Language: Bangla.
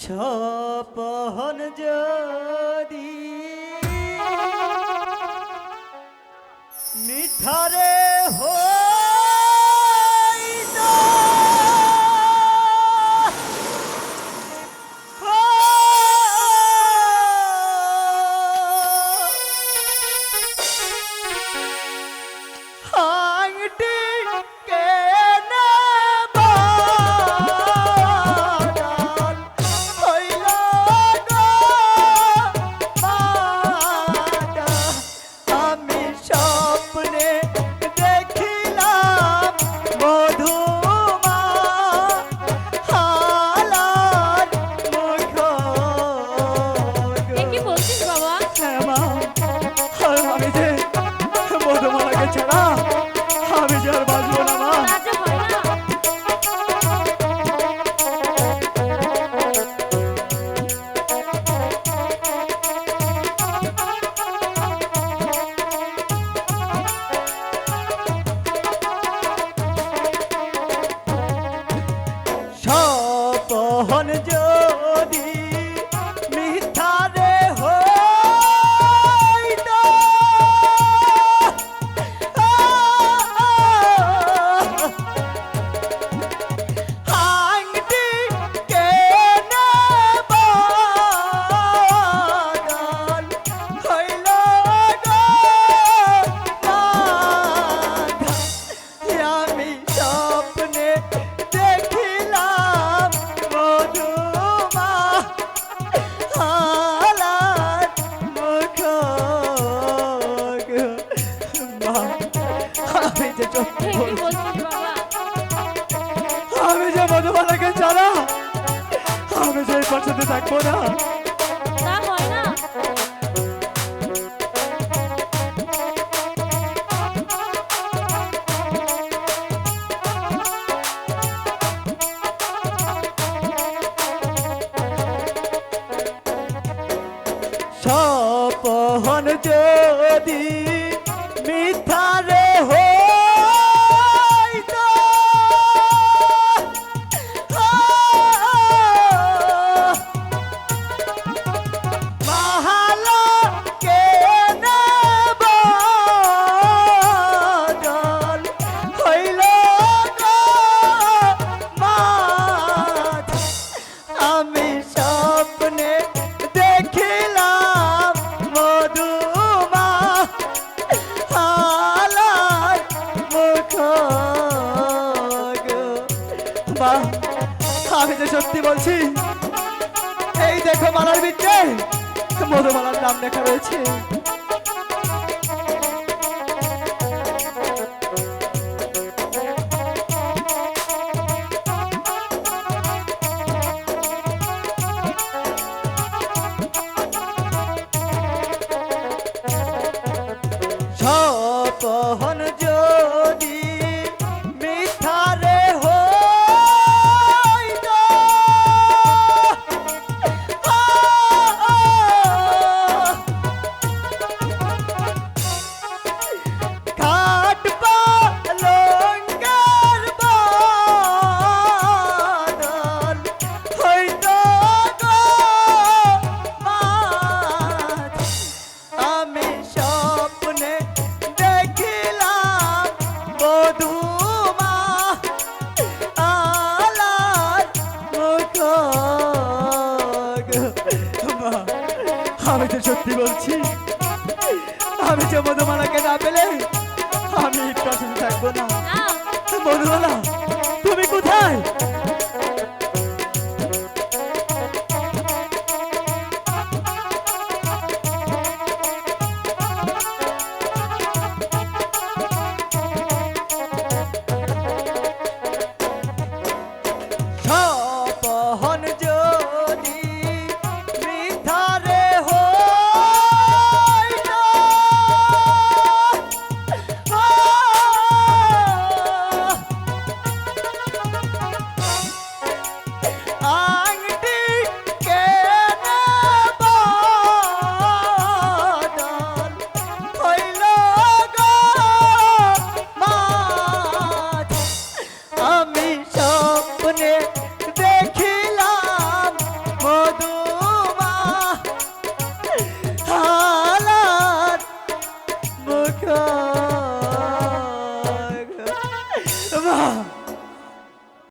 স্বপন যদি মিঠারে আপনার থাকব না। না। সপহন যদি মা আমি তো সত্যি বলছি এই দেখো মালার ভিতরে মধুমালার নাম লেখা রয়েছে। আমি তো সত্যি বলছি আমি যে মধুমালাকে না পেলে আমি থাকব না। মধুমালা তুমি কোথায়?